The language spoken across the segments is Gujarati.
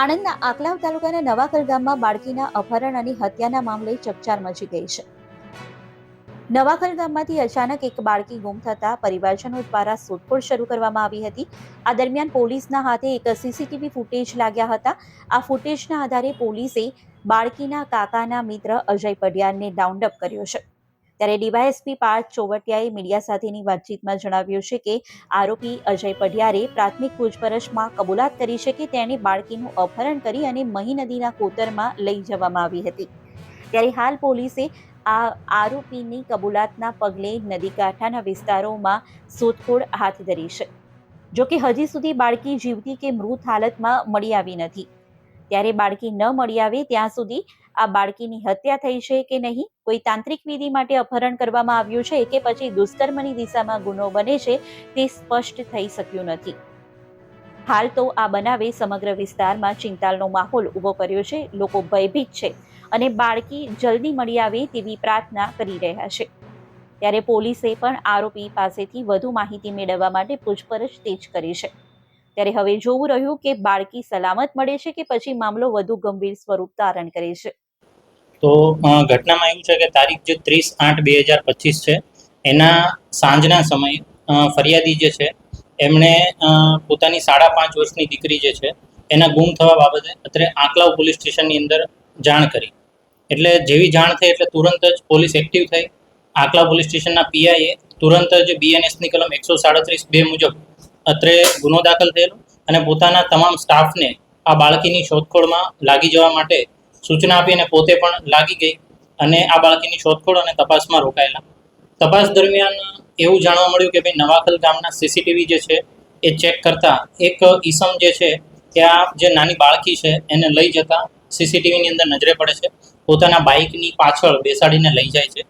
આણંદના આકલાવ તાલુકાના નવાકલ ગામમાં બાળકીના અપહરણ અને હત્યાના મામલે ચકચાર મચી ગઈ છે. નવાકલ ગામમાંથી અચાનક એક બાળકી ગુમ થતા પરિવારજનો દ્વારા શોધખોળ શરૂ કરવામાં આવી હતી. આ દરમિયાન પોલીસના હાથે એક સીસીટીવી ફૂટેજ લાગ્યા હતા. આ ફૂટેજના આધારે પોલીસે બાળકીના કાકાના મિત્ર અજય પડિયારને ડાઉન્ડઅપ કર્યો છે. ત્યારે ડીવાયએસપી પાર્થ ચોવટિયાએ મીડિયા સાથેની વાતચીતમાં જણાવ્યું છે કે આરોપી અજય પઢિયારે પ્રાથમિક પૂછપરછમાં કબૂલાત કરી છે કે તેણે બાળકીનું અપહરણ કરી અને મહી નદીના કોતરમાં લઈ જવામાં આવી હતી. ત્યારે હાલ પોલીસે આ આરોપીની કબૂલાતના પગલે નદી કાંઠાના વિસ્તારોમાં શોધખોળ હાથ ધરી છે. જોકે હજી સુધી બાળકી જીવતી કે મૃત હાલતમાં મળી આવી નથી. ત્યારે બાળકી ન મળી આવે ત્યાં સુધી આ બાળકીની હત્યા થઈ છે કે નહીં? કોઈ તાંત્રિક વિધિ માટે અપહરણ કરવામાં આવ્યું છે કે પછી દુષ્કર્મની દિશામાં ગુનો બને છે તે સ્પષ્ટ થઈ શક્યું નથી. હાલ તો આ બનાવે સમગ્ર વિસ્તારમાં ચિંતાલનો માહોલ ઊભો કર્યો છે. લોકો ભયભીત છે અને બાળકી જલ્દી મળી આવે તેવી પ્રાર્થના કરી રહ્યા છે. ત્યારે પોલીસે પણ આરોપી પાસેથી વધુ માહિતી મેળવવા માટે પૂછપરછ તેજ કરી છે. ત્યારે હવે જોવું રહ્યું કે બાળકી સલામત મળે છે કે પછી મામલો વધુ ગંભીર સ્વરૂપ ધારણ કરે છે. તો ઘટનામાં એવું છે કે તારીખ જે ત્રીસ આઠ બે હજાર પચીસ છે, એના સાંજના સમયે ફરિયાદી જે છે, એમણે પોતાની સાડા પાંચ વર્ષની દીકરી જે છે, એના ગુમ થવા બાબતે અત્રે આંકલાવ પોલીસ સ્ટેશનની અંદર જાણ કરી. એટલે જેવી જાણ થઈ એટલે તુરંત જ પોલીસ એક્ટિવ થઈ. આંકલાવ પોલીસ સ્ટેશનના પીઆઈએ તુરંત જ બીએનએસની કલમ એકસો સાડત્રીસ બે મુજબ અત્રે ગુનો દાખલ થયેલો અને પોતાના તમામ સ્ટાફને આ બાળકીની શોધખોળમાં લાગી જવા માટે સૂચના આપી અને પોતે પણ લાગી ગઈ અને આ બાળકીની શોધખોળ અને તપાસમાં રોકાયેલા. તપાસ દરમિયાન એવું જાણવા મળ્યું કે ભાઈ નવાખલ ગામના સીસીટીવી જે છે એ ચેક કરતા એક ઈસમ જે છે ત્યાં જે નાની બાળકી છે એને લઈ જતા સીસીટીવીની અંદર નજરે પડે છે. પોતાના બાઇકની પાછળ બેસાડીને લઈ જાય છે.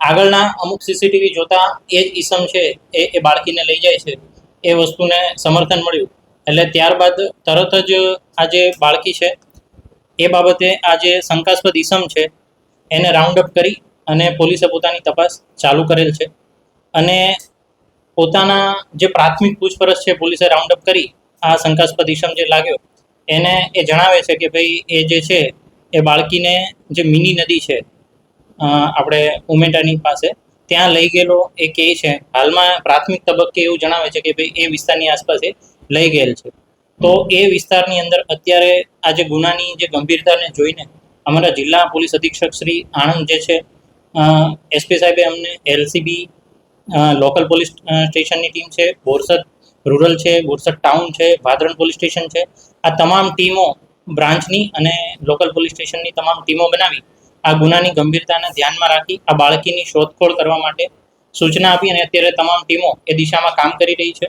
આગળના અમુક સીસીટીવી જોતા એ જ ઈસમ છે એ એ બાળકીને લઈ જાય છે. એ વસ્તુને સમર્થન મળ્યું. એટલે ત્યારબાદ તરત જ આ જે બાળકી છે, એ બાબતે આ જે શંકાસ્પદ ઈસમ છે, એને રાઉન્ડ અપ કરી અને પોલીસે પોતાની તપાસ ચાલુ કરેલ છે. અને પોતાના જે પ્રાથમિક પૂછપરછ છે, પોલીસે રાઉન્ડ અપ કરી આ શંકાસ્પદ ઈસમ જે લાગ્યો, એને એ જણાવે છે કે ભાઈ એ જે છે, એ બાળકીને જે મિની નદી છે આપણે ઉમેટાની પાસે ત્યાં લઈ ગયેલો એ કહે છે. હાલમાં પ્રાથમિક તબક્કે એવું જણાવે છે કે ભાઈ એ વિસ્તારની આસપાસ એ લઈ ગયેલ છે. તો એ વિસ્તારની અંદર અત્યારે આ જે ગુનાની જે ગંભીરતાને જોઈને અમારા જિલ્લા પોલીસ અધિક્ષક શ્રી આણંદ જે છે એસપી સાહેબે અમને એલસીબી લોકલ પોલીસ સ્ટેશનની ટીમ છે, બોરસદ રૂરલ છે, બોરસદ ટાઉન છે ભાદરણ પોલીસ સ્ટેશન છે. આ તમામ ટીમો બ્રાન્ચની અને લોકલ પોલીસ સ્ટેશનની તમામ ટીમો બનાવી આ ગુનાની ગંભીરતાને ધ્યાનમાં રાખી આ બાળકીની શોધખોળ કરવા માટે સૂચના આપી અને અત્યારે તમામ ટીમો એ દિશામાં કામ કરી રહી છે.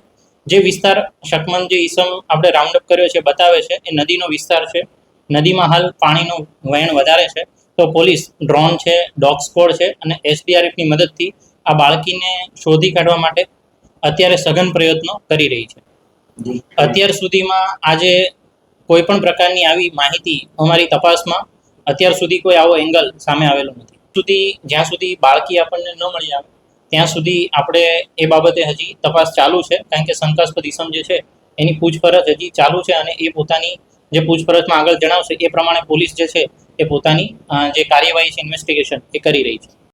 જે વિસ્તાર શકમન જે ઈસમ આપણે રાઉન્ડ અપ કર્યો છે બતાવે છે એ નદીનો વિસ્તાર છે. નદીમાં હાલ પાણીનું વહેણ વધારે છે. તો પોલીસ ડ્રોન છે ડોગ સ્કોડ છે અને એસડીઆરએફની મદદથી આ બાળકીને શોધી કાઢવા માટે અત્યારે સઘન પ્રયત્નો કરી રહી છે. અત્યાર સુધીમાં આજે કોઈ પણ પ્રકારની આવી માહિતી અમારી તપાસમાં અત્યાર સુધી કોઈ આવો એંગલ સામે આવેલો નથી. સુધી, જ્યાં સુધી બાળકી આપણને ન મળી આવે, ત્યાં સુધી આપણે એ બાબતે હજી તપાસ ચાલુ છે. કારણ કે શંકાસ્પદ ઇસમ જે છે, એની પૂછપરછ હજી ચાલુ છે અને એ પોતાની જે પૂછપરછમાં આગળ જણાવશે, એ પ્રમાણે પોલીસ જે છે, એ પોતાની જે કાર્યવાહી છે ઇન્વેસ્ટિગેશન એ કરી રહી છે.